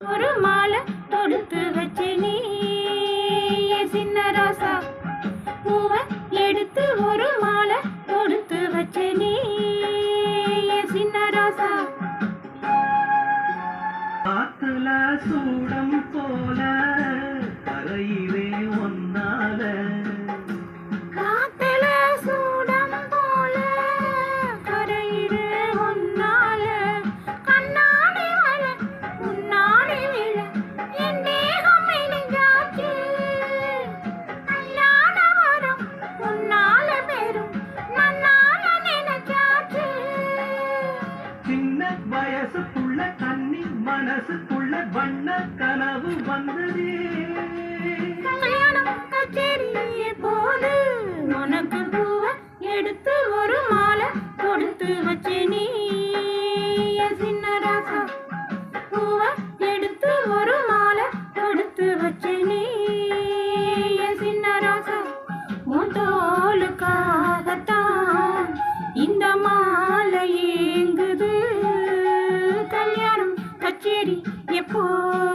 ஒரு மாலை தொடுத்து வச்சு நீ சின்ன ரோசா. பூவை எடுத்து ஒரு மாலை தொடுத்து வச்சு நீ சின்ன ரோசா. காத்துல சூடம் போல கரையிலே வயசுக்குள்ள தண்ணி மனசுக்குள்ள வண்ண கனவு வந்ததே. போது உனக்கு பூவை எடுத்து ஒரு மாலை கொடுத்து வச்ச கல்யாணம் கச்சேரி எப்போது பூவை எடுத்து